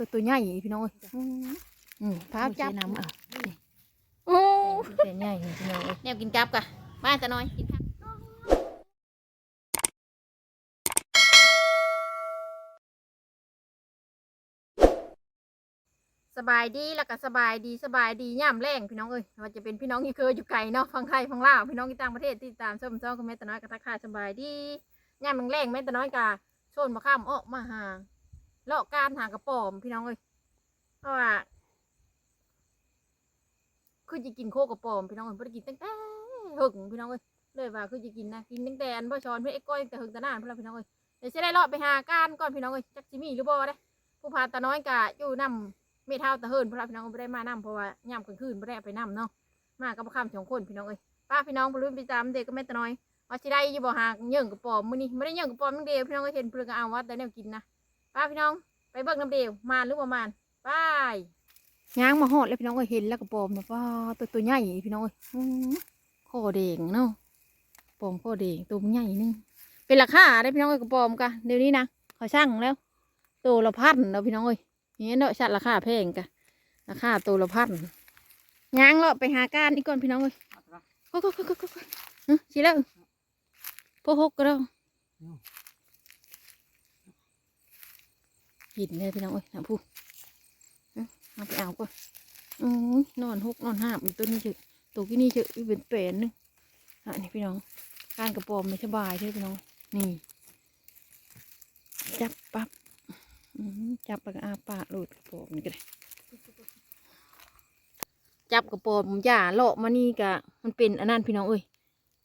ตัวตัวใหญ่พี่น้องเอ้ยอืมอืมพาจับน้ำอะโอ้เป็นใหญ่พี่น้องเอ้ยแนวกินจับกะบ้านตะน้อยกินผักสบายดีแล้วก็สบายดีสบายดีย่ำแรงพี่น้องเอ้ยว่าจะเป็นพี่น้องที่เคยอยู่ไกลเนาะฟังไทยฟังลาวพี่น้องที่ต่างประเทศที่ตามชมช่องกับแม่ตะน้อยกับทักทายสบายดีย่ำแรงๆแม่ตะน้อยกะชนมาข้ามออกมาหา เลาะการหากระป๋อมพี่น้องเอ้ยเพราะว่าคือจะกินโคกระป๋อมพี่น้องเอ้ยบ่ได้กินตั้งแต่หึงพี่น้องเอ้ยเลยว่าคือจะกินนะกินตั้งแต่อันบ่ชอนเพื่อไอ้ก้อยตั้งแต่หึงแต่นานพื่อนพี่น้องเอ้ยเดี๋ยวจะได้เลาะไปหาการก่อนพี่น้องเอ้ยจักสิมีหรือบ่ได้ผู้พาตาน้อยกะอยู่นำเมเท่าตะเฮินเพื่อนพี่น้องบ่ได้มานำเพราะว่าย่ำกลางคืนบ่ได้ไปนำเนาะมากับบ่คำสองคนพี่น้องเอ้ยป้าพี่น้องบ่ลืมไปตามเด็กก็แม่ตาน้อยว่าสิได้อยู่บ่หาเยิ่งกระป๋อมมื้อนี้บ่ได้เยิ่งกระป๋อมนึงเดียวพี่น้องเอ้ยเห็นเพิ่นก็เอาว่าแต่แนวกินนะ ป้าพี่น้อง ไปเบิ่งน้ำเดียวมานหรือบ่มานไปย่างมาหอดเลยพี่น้องเอ้ยเห็นแล้วก็ปอมแบบว่าตัวตัวใหญ่พี่น้องเอ้ยอื้อคอแดงเนาะปอมคอแดงตัวมันใหญ่นึงเป็นราคาได้พี่น้องเอ้ยกระปอมกะเดี๋ยวนี้นะเขาช่างแล้วตัวละพันแล้วพี่น้องเอ้ยนี่เนาะชัดราคาแพงกะราคาตัวละพันย่างเลาะไปหาการอีกก่อนพี่น้องเอ้ยก็ก็ก็ก็ก็ก็เฮ้ยสิแล้วพวกหกก็แล้ว หินเลยพี่น้องเอ้ยนะพูเอาไปเอาก่อนอืมนอนหกนอนห้าอีกตัวนี้เฉยตัวที่นี่เฉยอีเป็นแปลนนึงอะนี่พี่น้องการกระปอมไม่สบายใช่ไหมพี่น้อง นี่ จับปั๊บจับปากอาปากหลดกระปอมนี่ก็ได้จับกระปอมหย่าเลาะมานี่กะมันเป็นอันนั้นพี่น้องเอ้ย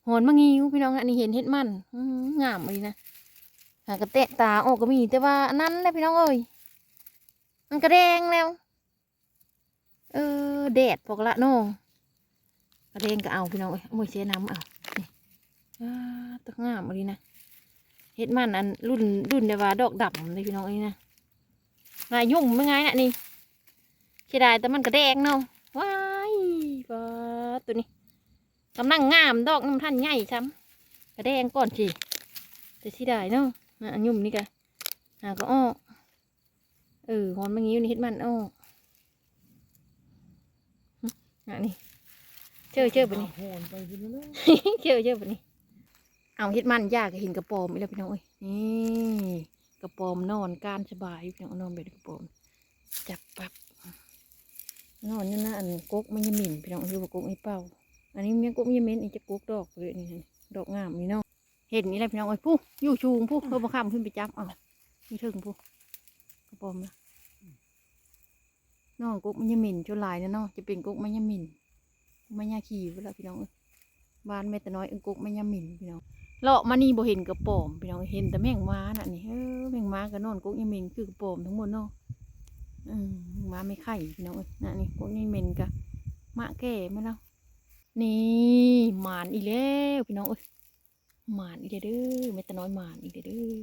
หอนมางิ้วพี่น้องอันนี้เห็นเห็ดมันงามเลยนะ หากระเตะตาออกก็มีแต่ว่าอันนั้นแหละพี่น้องเอ้ยมันกระแดงแล้วเออแดดพอกละโน่กระเดงก็เอาพี่น้องเอ้ยเอามือเสียน้ำเอานี่ว้าตะงามเลยนะเฮ็ดมันอันรุ่นรุ่นเดว่าดอกดำเลยพี่น้องเอ้ยนะลายยุ่งไม่ไงน่ะนี่เสียดายแต่มันกระแดงเนาะว้ายว้าตัวนี้กำลังงามดอกน้ำท่านใหญ่ซ้ำกระแดงก่อนสิแต่เสียดายเนาะ อะอันยุ่มนี่กะหาก็อ้อเออหอนมางี้นี่เฮ็ดมันอ้ออะนี่เจอเจอปะนี่โหนไปกินแล้วเจอเจอปะนี่เอาเฮ็ดมันยากเห็นกระปอมอีกแล้วพี่น้องเอ้ยนี่กระปอมนอนการสบายพี่น้องนอนแบบกระปอมจับปับนอนนี่นะอันกกมันยังหมิ่นพี่น้องคือว่ากกไอ้เป้าอันนี้เมันกกมันยังเหม็นอีกจะกกดอกเลยนี่ดอกงามนี่เนาะ เห็นนี่แหละพี่น้องเอ้ยผู้อยู่ชูงผู้เพิ่มข้ามขึ้นไปจับเอานี่ถึงผู้กระปอมนะน้องกกมันยังหมิ่นจนหลายนะเนาะจะเป็นกุ๊กมันยังหมิ่นไม่ยาขี่เวลาพี่น้องเอ้ยบ้านแม่แต่น้อยเอิงกกไม่ยาหมิ่นพี่น้องเลาะมานี่บ่เห็นกระปอมพี่น้องเห็นแต่แมงม้าน่ะนี่เออแมงม้ากับนอนกุ๊กยังหม็นคือกระปอมทั้งหมดเนาะอืมม้าไม่ไข่พี่น้องเอ้ยน่ะนี่กุ๊กยังหม็นกะมะแก่ไหมเล่านี่หมานอีแล้วพี่น้องเอ้ย หมานอีกแล้วเด้อแม่แต่น้อยหมานอีกแล้วเด้อ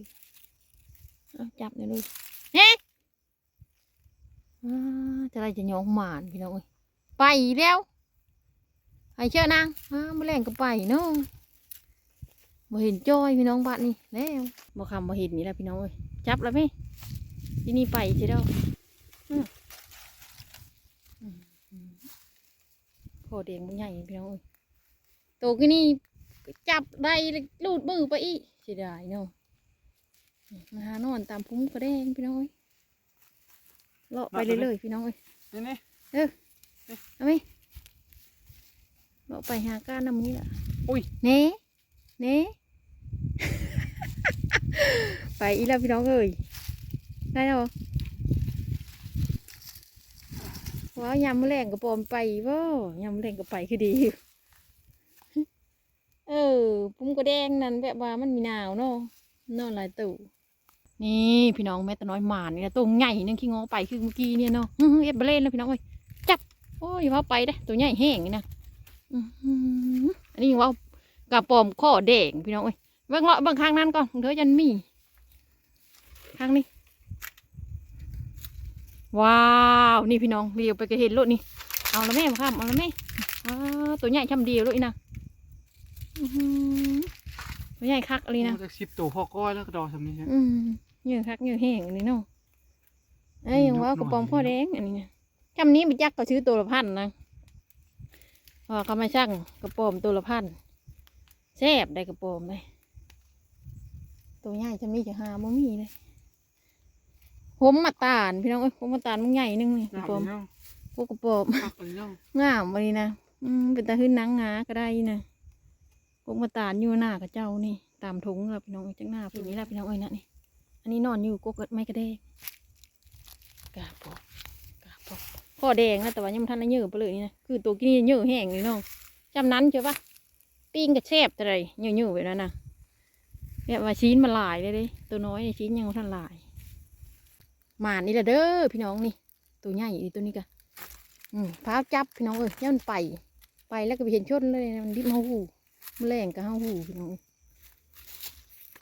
เอาจับหน่อยเลยเฮ้อ่าจะได้จะยองหมานพี่น้องเอ้ยไปอีกแล้วไปเชื่อนางอ้ามาแรงก็ไปเนาะบ่เห็นจอยพี่น้องบ้านนี่แล้วบ่คำบ่เห็นนี่แหละพี่น้องเอ้ยจับแล้วไหมที่นี่ไปใช่ดอกอืมอืมอืมโคเดียงมันใหญ่พี่น้องเอ้ยโตกี่นี่ จับได้เลยลูดมือไปอีกเสียดายเนาะมาหานอนตามพุ่มกระแดงพี่น้องเอ้ยเลาะไปเรื่อยๆพี่น้องเอ้ยนี่นี่เอาไหมเราไปหาก้านน้ำนี้ล่ะอุ้ยเน่เน่ไปอีแล้วพี่น้องเอ้ยได้แล้วว้าวยามมะแรงกระปอมไปว่ายามมะแรงก็ไปคือดีเอ อปุ้มกระแดงนั่นแบบว่ามันมีหนาวเนาะนอนหลายตู่นี่พี่น้องแม่ตะน้อยหมานนี่นะตัวใหญ่นึงขี้งอไปคือเมื่อกี้เนี่ยเนาะเอ็ดเบลเล่นแล้วพี่น้องเอ้ยจับโอ้ยว่าไปเด้ตัวใหญ่แห้งนี่นะอืมอันนี้ว่ากระปอมข้อแดงพี่น้องเอ้ยเบิ่งเลาะเบิ่งข้างนั้นก่อนเดี๋ยวยันมีข้างนี้ว้าวนี่พี่น้องเรียวไปก็เห็นรถนี่เอาละแม่มาข้ามเอาละแม่ตัวใหญ่ช่ำเดียวเลยนะ อื้อหือตัวใหญ่คักอะไรนะจากสิบตัวพอก้อยแล้วก็ดอกทำนี่ฮะอืมเหยื่อคักเหยื่อแห้งอันนี้เนาะเอ้ยยังว่ากระป๋อมพ่อแดงอันนี้นะจำนี้ไปจักก็ซื้อตัวละพันนะเพราะว่าเขามาช่างกระป๋อมตัวละพันแซ่บได้กระป๋อมเลยตัวใหญ่จำนี้จะหาบ่มีเลยผมมาตาลพี่น้องเอ้ยผมมาตาลมันใหญ่นึงนี่กระป๋อมพวกกระป๋อมปักเลยเนาะงามวันนี้นะอืมเป็นตาขึ้นหนังงาก็ได้นะ พวกมาตาลอยู่หน้ากับเจ้านี่ ตามถุงแล้วพี่น้องเอ้ยจังหน้าพี่นี้แหละพี่น้องเอ้ยนะนี่ อันนี้นอนอยู่กกไม่กระเดกกาปอกกาปอกพ่อแดงนะแต่ว่ายังบ่ทันได้เยอะไปเลยนี่นะคือตัวกินนี่เยอะแห้งนี่น้องจำนั้นใช่ปะปิ้งกระแซบอะไรเยอะๆไปแล้วนะเนี่ยว่าชิ้นมันหลายเลยด้ตัวน้อยนี่ชิ้นยังบ่ทันหลายหมานี่แหละเด้อพี่น้องนี่ ตัวใหญ่อีตัวนี้กะอืมพาจับพี่น้องเอ้ยเนี่ยมันไป ไปแล้วก็ไปเห็นชนเลยนะมันดิบเฮาหูมันแรงกับเฮาหูพี่น้องเอ้ย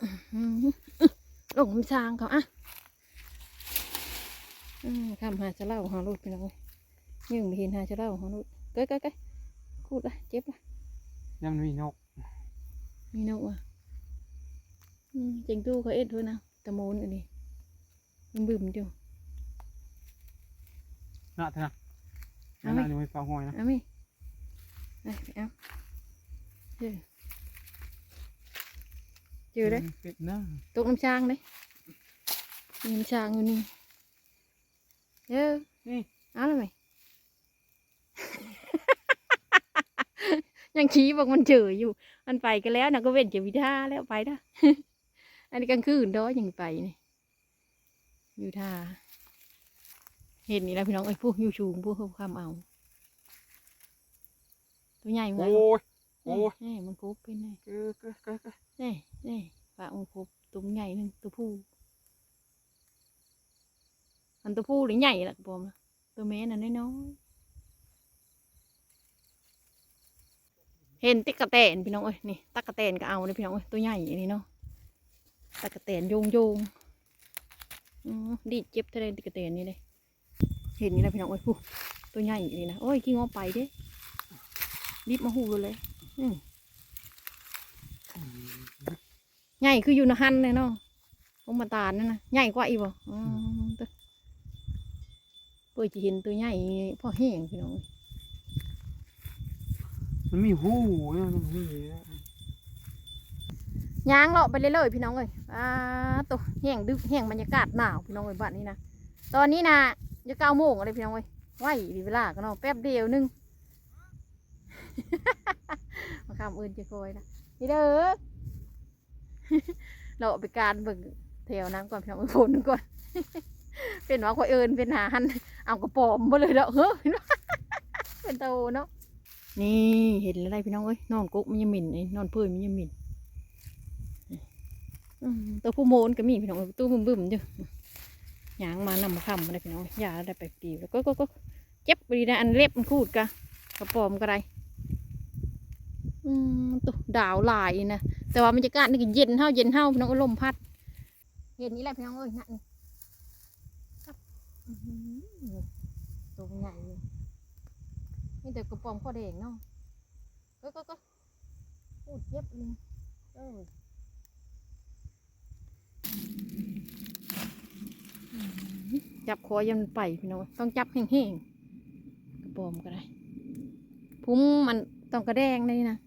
อื้อหือลงมันช้างเขาอะอืมคำหาจะเล่าหาลูกพี่น้องเอ้ยยังไม่เห็นหาจะเล่าหาลูกเก้ยเก้ยเก้ยคูดละเจ็บละยังมีนก มีนกว่ะอืมเจงตู้เขาเอ็ดด้วยนะตะโมนอันนี้มันบึ้มจ้ะน่าเถอะนะเอาน่าไหมจะไม่ฟังหอยนะเอาไหมไปไปเอาเจอเจอได้เป็ดนะตกน้ำช้างเลยมีน้ำช้างอยู่นี่เออนี่เอาเลยไหมยังชี้บอกมันเจออยู่ มันไปกันแล้วนะก็เว้นเจอวิท่าแล้วไปนะอันนี้กลางคืนด้อยยังไปนี่อยู่ท่าเห็นนี่แล้วพี่น้องไอ้ยพวกอยู่ชูงพวกเขาข้ามเอา ตัวใหญ่ไหมโอ้ย โอ้ยนี่มันคุบเป็นไงเกอเกอเกอเกอนี่นี่ปลาองคุบตัวใหญ่หนึ่งตัวผู้อันตัวผู้หรือใหญ่ล่ะปอมนะตัวแม่น่ะน้อยๆเห็นติ๊กกะแตนพี่น้องเอ้ยนี่ตักกะแตนก็เอาเลยพี่น้องเอ้ยตัวใหญ่อันนี้เนาะตักกะแตนโยงโยงๆอืมดีดเจ็บทะเลติ๊กกะแตนนี่เลยเห็นนี่แหละพี่น้องเอ้ยผู้ตัวใหญ่อันนี้นะโอ้ยขี้งอไปเด้รีบมาหูเลยอืม ใหญ่คืออยู่ในหันเลยเนาะผมมาตาลนั่นนะใหญ่กว่าอีกบ่อ๋อตัวเปิดจะเห็นตัวใหญ่พ่อแห้งพี่น้องมันมีหูเนี่ยมันมีย่างเลาะไปเรื่อยๆพี่น้องเอ้ยอ่าตัวแห้งดึกแห้งบรรยากาศหนาวพี่น้องเอ้ยบ้านนี้นะ ตอนนี้นะจะเก้าโมงอะไรพี่น้องเอ้ยไหวดีเวลาก็เนาะแป๊บเดียวหนึงมา คำอื่นจะคอยนะนี่เด้อเราไปการเบิ่งแถวนั้นก่อนพี่น้องฝนก่อนเป็นว่าคอยเอินเป็นหาหันเอากระป๋อมมาเลยเด้อเฮ้ยเป็นโตเนาะนี่เห็นอะไรพี่น้องเอ้ยนอนกุ๊กมันยังหมิ่นไอ้นอนเพื่อยมันยังหมิ่นตัวผู้โมนก็มีพี่น้องตู้บึ้มบึ้มอยู่ยางมานำมาคำมาได้พี่น้องอยาได้ไปปีแล้วก็ก็ก็เจ็บไปดีนะอันเล็บมันคูดกะกระป๋อมกระไร ตัวดาวหลายนะแต่ว่ามันจะกาดนี่ก็เย็นเท่าเย็นเท่าพี่น้องลมพัด เย็นนี้แหละพี่น้องเอ้ยนั่นตัวใหญ่เลยนี่แต่กระป๋อมข้อแดงเนาะก็ก็ก็พูดเย็บเลยเออจับคอยันไปพี่น้องต้องจับแห้งๆกระป๋อมก็ได้ พุ้มมันต้องกระแดงเลยนะ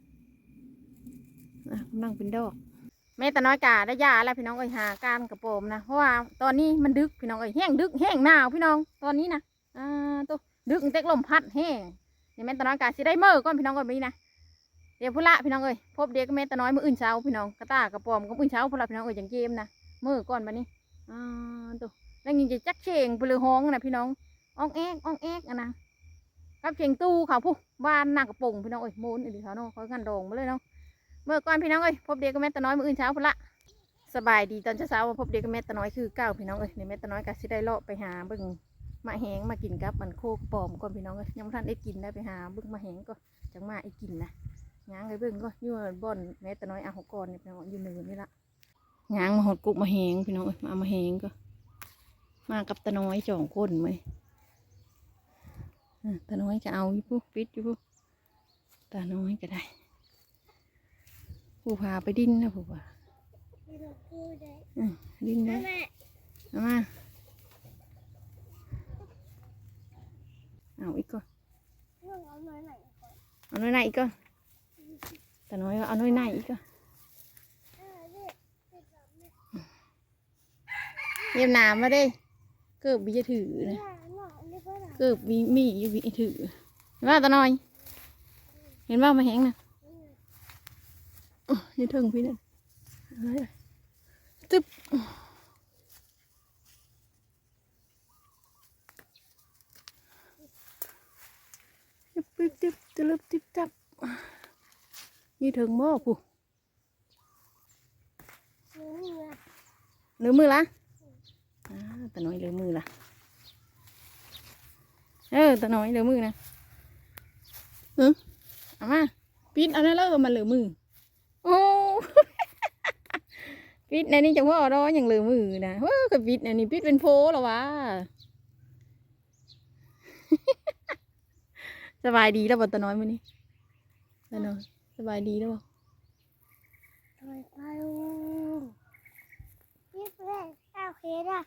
ะกำลังเป็นดอกแม่ต่น้อยกาได้ยาแล้วพี่น้องเอ้ยหาการกระโปรงนะเพราะว่าตอนนี้มันดึกพี่น้องเอ้ยแห้งดึกแห้งหนาวพี่น้องตอนนี้นะอ่าตัวดึกเต็กลมพัดแห้งเดี๋ยวแม่ต่น้อยกาสิได้เมื่อก่อนพี่น้องเอ้ยไปนี่นะเดี๋ยวพุ่ละพี่น้องเอ้ยพบเด็กกับแม่ต่น้อยมืออื่นเช้าพี่น้องกระตากระโปรงกับอื่นเช้าพุ่ละพี่น้องเอ้ยจังเกมนะเมื่อก่อนบัดนี้อ่าตัวแล้วยิงจะจักเชงไปเลยห้องนะพี่น้องอ่องแอกอ่องแอกอะนะกับเชงตู้เขาผู้บ้านหนักกระโปงพี่น้องเอ้ยโมนอีหลีเขาเนาะเขากันดองมาเลยเนาะ เมื่อก่อนพี่น้องเอ้ยพบเด็กกับแม่ตาน้อยมื่ออื่นเช้าพุ่นละสบายดีตอนเช้าๆพบเด็กกับแม่ตาน้อยคือเก้าพี่น้องเอ้ยในแม่ตาน้อยก็สิได้เลาะไปหาเบิ่งมาแหงมากินกับมันโคกปลอมก่อนพี่น้องเอ้ยยังบ่ทันได้กินได้ไปหาเบิ่งมาแหงก็จังมาไอ้กินนะยางไปเบิ่งก็อยู่บ่อนแม่ตาน้อยอาหกกรนี่พี่น้องอยู่เนินนี่ละยางมาหดกุกมาแหงพี่น้องเอ้ยมามาแหงก็ มากับตาน้อยสองคนไหมตาน้อยก็เอาอยู่ปุ๊ปิดอยู่ปุ๊ตาน้อยก็ได้ ผู้พาไปดิ้นนะผู้พาอืมดิ้นได้เอามาเอาอีกก่อนเอาหน่อยหน่อยก่อนเอาน้อยหน้าอีกก่อนแต่น้อยว่าเอาน้อยหน้าอีกก่อนเออนี่เยี่ยมหนามมาเด้เกิบบีจะถือนะหน่อยหน่อยนี่ก็หน่อยเกิบบีมีอยู่บีถือเห็นว่าตาน้อย เห็นว่ามาแหงนะ อ๋ออยี่าถึงพี่เนั่นเอาไว้ตึ๊บตึ๊บตึ๊บตึ๊บตึ๊บตับยี่ถึงบ่ผู้นี่ไงลืมมือละตาน้อยลืมมือละเออตาน้อยลืมมือนะเออเอามาปิดเอานั่นแล้วมันลืมมือ โอ้ปิดในนี้จะว่าร้อยอย่างลืมมือนะเฮ้ยก็ปิดในนี้ปิดเป็นโพแล้ววะสบายดีแล้วบ่ตาน้อยมื้อนี้ตาน้อยสบายดีแล้วบ่ทำไมไปลุงนี่เพื่อนเอาเคสอะ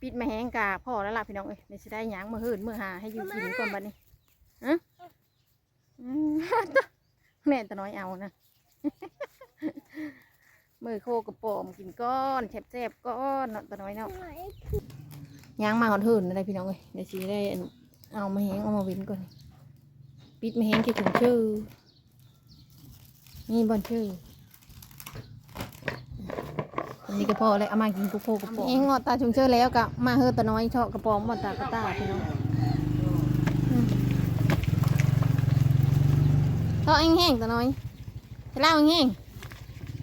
ปิดมาแห้งกาพ่อแล้วล่ะพี่น้องเอ้ยเดี๋ยวสิได้หยังมาเฮินมื่อหาให้อยู่กินก่อนบัดนี้ฮะอืมแม่ตาน้อยเอานะ มือโคกระป๋อมกินก้อนแซ่บๆก้อนเนาะตาน้อยเนาะหน่อยหยังมาหอนเฮินอะไรพี่น้องเอ้ยเดี๋ยวสิได้อันเอามาแห้งเอามาเว้นก่อนปิดมาแห้งแค่ถึงชื่อนี่บอนชื่ออันนี้ก็พอเลยเอามากินกุ๊กโคกระป๋อมแห้งงอดตาชงเชื่อแล้วก็มาเฮินตาน้อยเชาะกระป๋อมหมดตากระตาพี่น้องเท่าแห้งๆตัวน้อยใช่เล่าแห้งๆ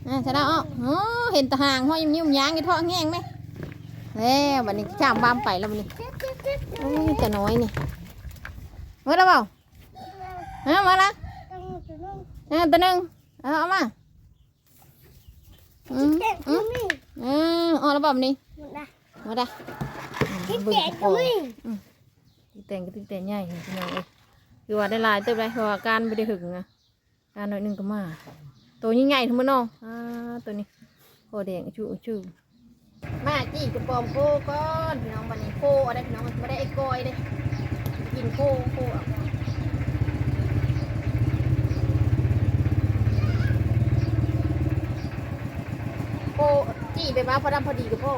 อ่าใช่เล่าอ้อโอ้เห็นตะหางห้อยยิ้มยิ้มๆยางอยู่ท่อแห้งไหมแล้วบัดนี้ข้ามบ้ามไปแล้วบัดนี้โอ้ยแต่น้อยนี่เมื่อแล้วเปล่าเอามาละต้องจะต้องเอาตัวหนึ่งเอาเอามาอืมเจ็บอืก็มมีอืมเอาแล้วเปล่าบัดนี้หมดละมาได้ที่เจ็บก็มีติ๊กแต่งก็ติ๊กแต่งใหญ่พี่น้องเอ้ยคือว่าได้หลายเติบเลยเพราะว่าการไม่ได้หึงนะการหน่อยหนึงก็มา ตัวยิ่งใหญ่ทั้งหมดเนาะอ่าตัวนี้โคแดงชูชูมาจี้กระปอมโคก้อนพี่น้องบันนี้โคอะไรพี่น้องไม่ได้ไอ้กอยเลยกินโคโคโคจี้ไปบ้าพอดำพอดีกับพ่อ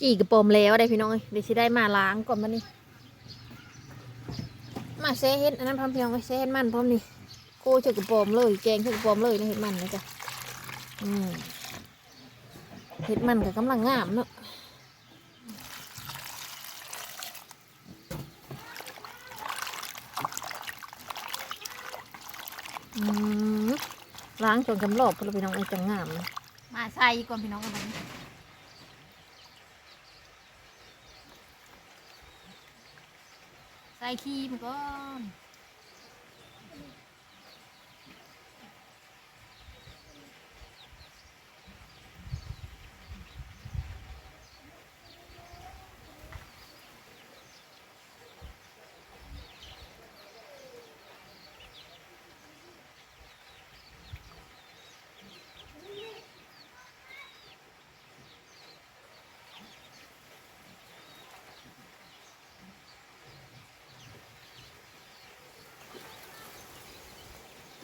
จีกระปมแล้วได้พี่น้องเอ้เดี๋ยวสิได้มาล้างก่อนมานี่มาเซเฮ็ดอันนั้นพร้อมเพียงไว้เซเฮ็ดมันพร้อมนี่โคเชือกระปมเลย แกงเชือกระปมเลยนะเฮ็ดมันนะจ๊ะอืมเฮ็ดมันก็กำลังงามเนาะอืมล้างจนกำรอบพอเราพี่น้องไอ้จังงาม มาใส่ก่อนพี่น้องกัน ใส่ครีมก่อน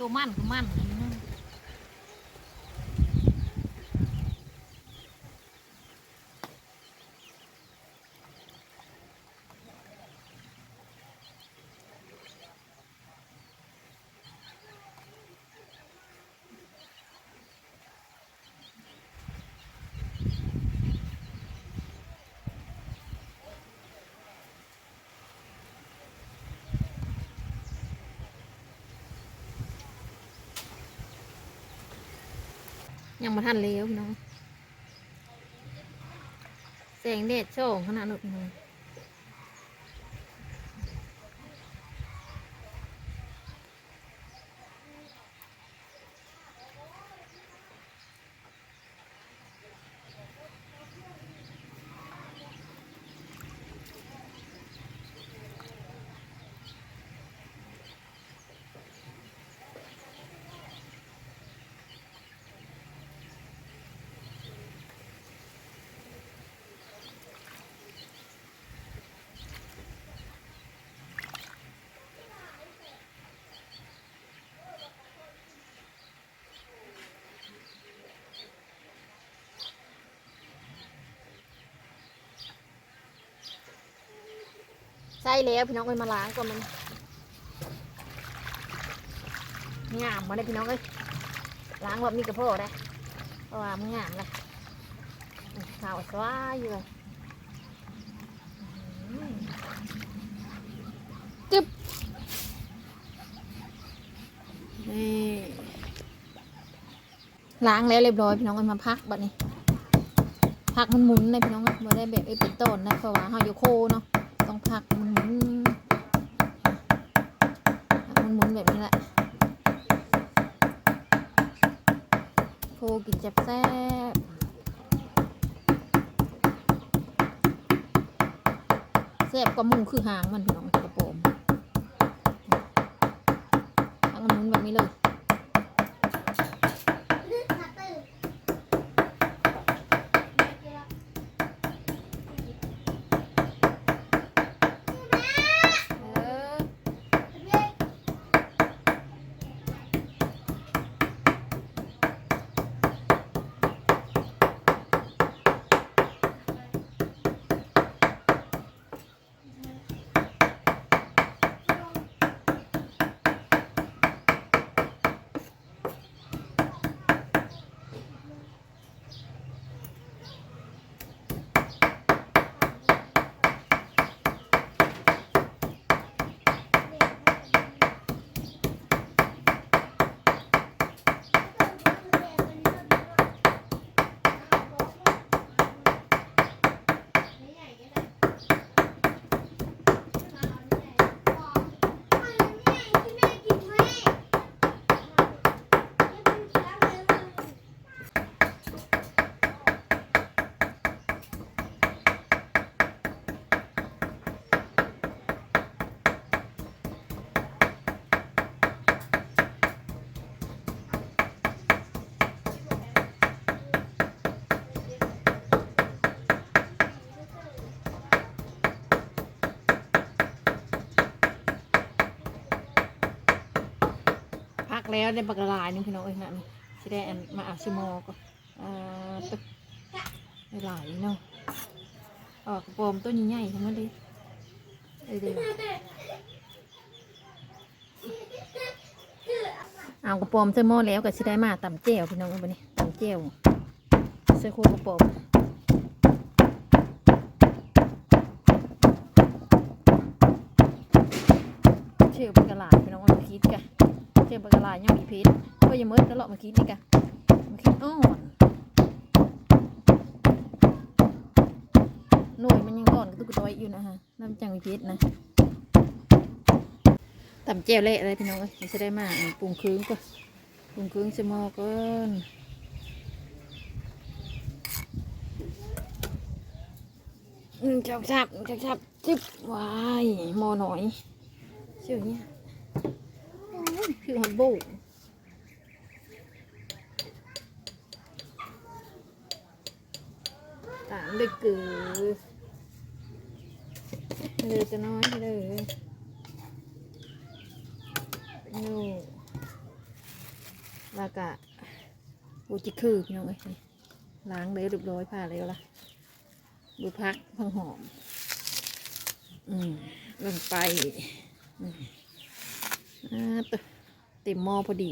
ตัวมั่นก็มั่นอันนี้นะ ยังมาทันเลี้ยวพี่น้องแสงแดดโช่องขนาดนี้ ใช่แล้วพี่น้องไปมาล้างก่อนมันงามมาได้พี่น้องเอ้ยล้างแบบนี้กับพ่อได้เพราะว่ามันงามเลยขาวสวายอยู่เลยอืมจึ๊บนี่ล้างแล้วเรียบร้อยพี่น้องเอามาพักบัดนี้พักมันหมุนเลยพี่น้องอะบ่ได้แบบไอ้เป็นต้นนะเพราะว่าเฮาอยู่โคเนาะ ต้องพักมันหมุนพักมันหมุนแบบนี้แหละโคกินจับแซ่บแซ่บกว่าหมูคือหางมันพี่น้องกระโปรงพักมันหมุนแบบนี้เลย กแล้วได้ปลากระลายนี่พี่น้องเอ้ยนะสิได้อันมาเอาชิโมก็อ่าตึกไหลายเนาะออกระโปรงตัวใหญ่ๆทั้งนั้นเลยเอ้ยเดี๋ยวเอากระปรงเสื้อแล้วก็สิได้มาตำเจียวพี่น้องเอ้ยบัดนี้ตำเจียวเสื้อคู่กระปรงเชื่อเปลากระลายพี่น้องเอามาคิดกัน เจอปลากระลายยังมีพิษก็ยังมืดก็ลาะมาคิดนี่กะมาคิดอ่อนหน่วยมันยังอ่อนกระตุกกต้อยอยู่นะฮะน้ำจังมีพิษนะตำเจียวเละอะไรพี่น้องเอ้ยมันจะได้มาอันปรุงคืงก็ปรุงครื่องสมอก่อนอืมจับจับจับจับจิ๊บว้ายมอหน่อยเชื่อเนี่ย คือหันโบกตามเด็กกือเลยจะน้อยเลยนูแล้วก็บูจิคือพี่น้องเอ้ยล้างเลยเรียบร้อยผ่าแล้วล่ะดูพักพังหอม อืมลงไป อืมอ่าตัว เต็มหม้อพอดี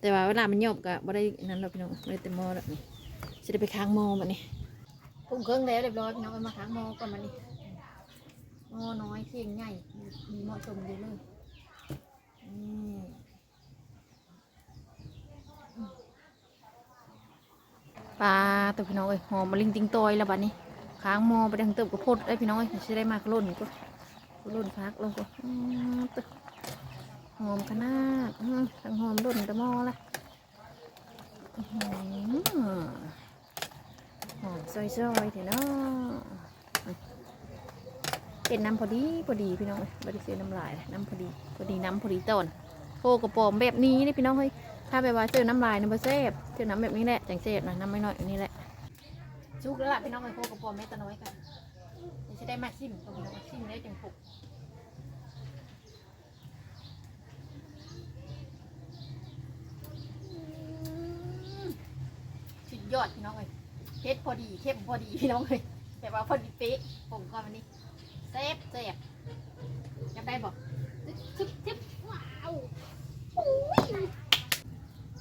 แต่ว่าเวลามันหยบก็บ่ได้นั้นหรอกพี่น้องไม่ได้เต็มหม้อแล้วนี่จะได้ไปค้างหม้อมันนี่ปรุงเครื่องแล้วเรียบร้อยพี่น้องเอามาค้างหม้อก่อนมันนี่หม้อน้อยเคียงใหญ่มีหมาะสมดีเลยอืมปลาตัวพี่น้องเอ้ยหอมมาลิงติงตอยแล้วบัดนี้ค้างหม้อไปดังเติบกับพดได้พี่น้องเอ้ยจะได้มากล่นก็ล่นพักลงก็อืมตึ หอมขนาดทั้งหอมด่นต่หม้อละอื้อหือมซอยๆเถอะเนาะเป็นน้ำพอดีพอดีพี่น้องเอ้ยบริเซน้ำลายเลยน้ำพอดีพอดีน้ำพอดีต้นโคกระป๋อมแบบนี้นี่พี่น้องเฮ้ยถ้าแบบว่าเจอน้ำลายนี่ยบ่เซฟเจอน้ำแบบนี้แหละจังเซฟนะน้ำไม่น้อยอันนี้แหละชุกแล้วล่ะพี่น้องเอ้ยโคกระป๋อมแม่ตะน้อยกันจะได้มาชิมตัวพี่น้องชิมได้จังปุก ยอดพี่น้องเลยเผ็ดพอดีเข้มพอดีพี่น้องเลยแต่ว่าพอดีเป๊ะผมก็วันนี้เซฟเซฟจำได้บอกทึบทึบว้าว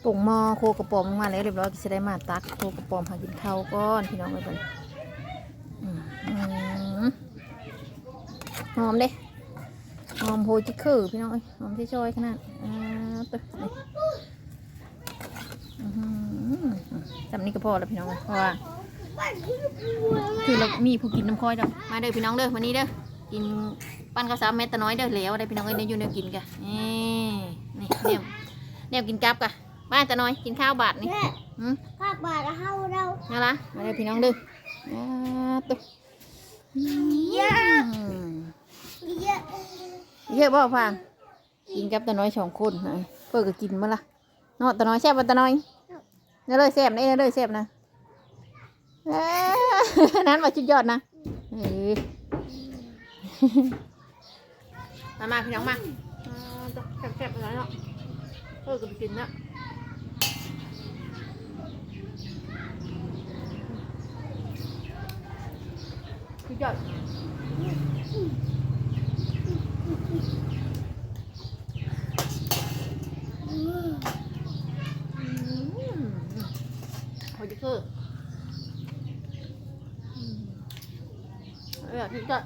ปุ่งมอโคกระป๋อมมาแล้วเรียบร้อยก็จะได้มาตักโคกระป๋อมหากินข้าวก้อนพี่น้องเลยก่อนหอมเด้หอมโฮจิคือพี่น้องเอ้ยหอมที่ช่อยขนาดอ่าตึ๊นี่อื้อหือ จำนี้ก็พอแล้วพี่น้องเพราะว่าคือเรามีผู้กินน้ำค่อยดอกมาเด้อพี่น้องเด้อวันนี้เด้อกินปั้นข้าวสารเม็ดตะน้อยเด้อแล้วได้พี่น้องเอ้ยเนี่ยอยู่แนวกินกะนี่นี่เนี่ยแนวกินกับกะบ้านตะน้อยกินข้าวบาทนี่แม่หืมภาคบาทเฮาเรานั่นละมาเด้อพี่น้องเด้ออ่าตุ๊เยอะอืมเยอะเยอะบ่ฟังกินกับตะน้อยสองคนนะเพื่อก็กินมาละเนาะตะน้อยแซ่บบ่ตะน้อย นี่เลยแซ่บนี่เลยแซ่บนะนั้นมาชุดยอดนะมามาพี่น้องมาแซ่บๆไปแล้วเนาะเออก็ไปกินนะชุดยอดอืม โอ้ยคือเออพี่ก็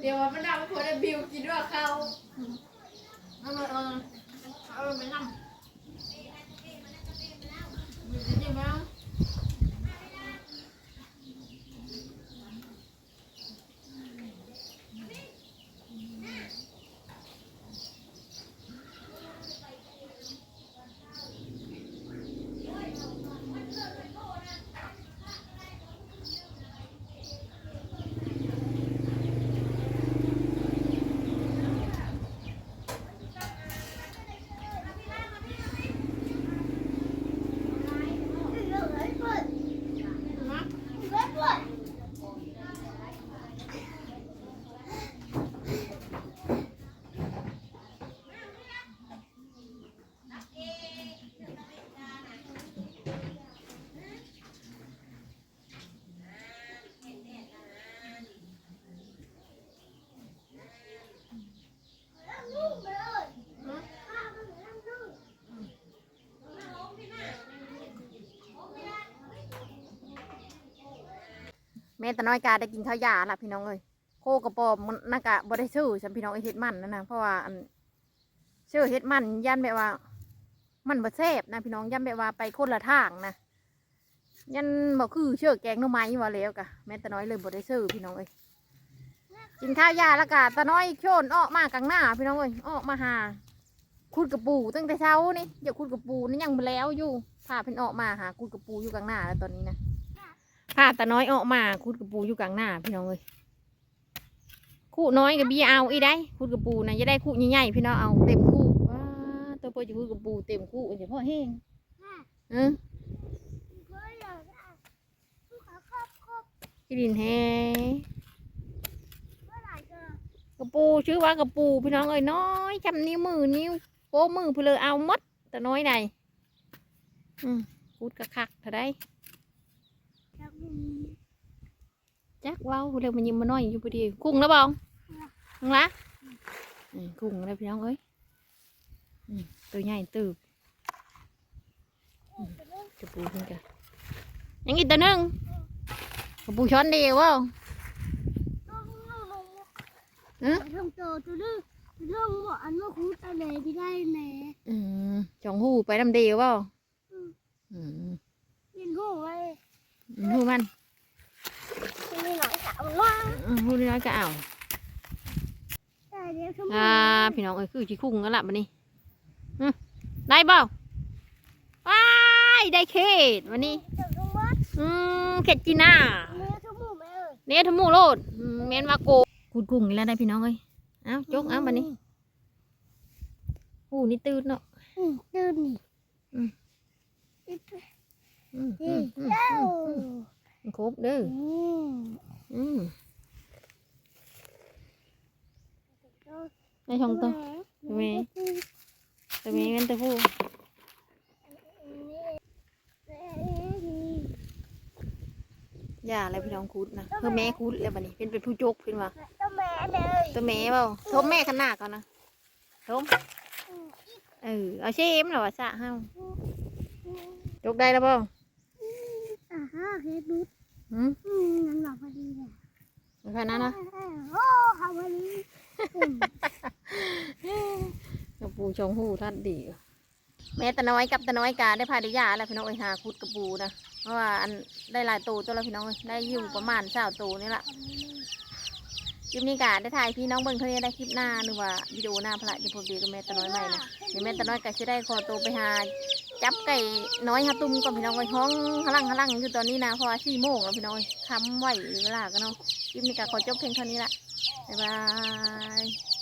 เดี๋ยวมันดาวไปคนได้บิวกินด้วยเขาเอามาเออเอาไปนั่งจริงไหม ม่ตะน้อยกาได้กินข้าวยาละพี่น้องเอ้ยโคกระปอมมันนากะบ่ได้ชื่อฉันพี่น้องไอ้เฮ็ดมันนั่นนะเพราะว่าอันชื่อเฮ็ดมันยันแบบว่า มันบ่แซ่บนะพี่น้องยันแบบว่าไปคนละทางนะยันบ่คือเชื่อแกงหน่อไม้ว่าแล้วกะแม่ตะน้อยเลยบ่ได้ชื่อพี่น้องเอ้ยกินข้าวยาล้วกะตะน้อยโชนออกมากลางหน้า พี่น้องเอ้ยออกมาหาคุดกระปูตั้งแต่เช้านี่อย่าคุดกระปูนี่ยังบ่แล้วอยู่พาเพิ่นออกมาหาคุดกระปูอยู่กลางหน้าแล้วตอนนี้นะ พาตาน้อยออกมาคุดกระปูอยู่กลางหน้าพี่น้องเลยคู่น้อยกับเบียเอาอีได้คุดกระปูนะจะได้คู่ใหญ่ๆพี่น้องเอาเต็มคู่ว้าตัวโปรจะคุดกระปูเต็มคู่เดี๋ยวพ่อแห้งเออก็อยากที่ดินแฮเมื่อไหร่จะกระปูชื่อว่ากระปูพี่น้องเอ้ยน้อยจำนิ้วมือนิ้วโป้มือเพนเลยเอาหมดแต่น้อยใดอืมพูดกะคักเท่าได จักเว้าเพนเลยมันยิ้มมาน้อยอยู่พอดีกุ้งนะบองน้องละกุ้งเลยพี่น้องเอ้ยตัวใหญ่ตืบกระปูเพิ่นกะยังอีกตัวหนึงกระปูช้อนเดียวเว่าต้ออืมต้องโตตัวนึงเรื่องบออันว่าคุณตาไหนที่ได้แหน่อืมจองหูไปดำเดียวเว่าอืมยินหูไว้ หูมันที่นี่หน่อยสาวว่าอืมหูน้อยก็เอาแต่เดี๋ยวอ่าพี่น้องเอ้ยคือจีคุ้งกันละบันนี้ได้เปล่าว้ายได้เขตวันนี้อืมเขตจีน่าเนื้อชั่วโมงไหมเอ่ยเนทมูโรดอืมเมนมาโกกูดกุ้งอีกแล้วได้พี่น้องเอ้ยเอ้าจกเอ้าบันนี้หูนี่ตื่นเนาะตื่นนี่ ครบเด้ออืมอืมในช่องตัวแม่แต่เมนแต่ผู้อย่าอะไรพี่น้องคุดนะเพื่อแม่คุดแล้วบันนี้เป็นเป็นผู้จกเพิ่นว่าตัวแม่เลยตัวแม่เปล่าทบแม่ขนาดก่อนนะทบเออเอาเชมเหรอวะสะเฮาจกได้แล้วเปล่า อ่าฮะเฮ็ดดูดหืมอืมนั่นหลับพอดีเลยแค่นั้นนะโอ้เขาพอดีอืมกระปูชงหูทัดดีว่ะแม่ตะน้อยกับตะน้อยกาได้พาดิยาแล้วพี่น้องเอ้ยหาคุดกระปูนะ เพราะว่าอันได้หลายตัวตัวแล้วพี่น้องเอ้ยได้อยู่ประมาณสาวตัวนี่แหละ คลิปนี้กะได้ถ่ายพี่น้องเบิ่งเท่านี้ได้คลิปหน้าหรือว่าวิดีโอหน้าพระจะพบดีกับแม่ตะน้อยใหม่นะเดี๋ยวแม่ตะน้อยกะจะได้ขอตัวไปหาจับไก่น้อยฮะตุ้มก่อนพี่น้องไว้ห้องหลังหลังอยู่ตอนนี้นะเพราะว่าสี่โมงแล้วพี่น้องคำไหวเวลากันเนาะคลิปนี้กะขอจบเพียงเท่านี้ละบ๊ายบาย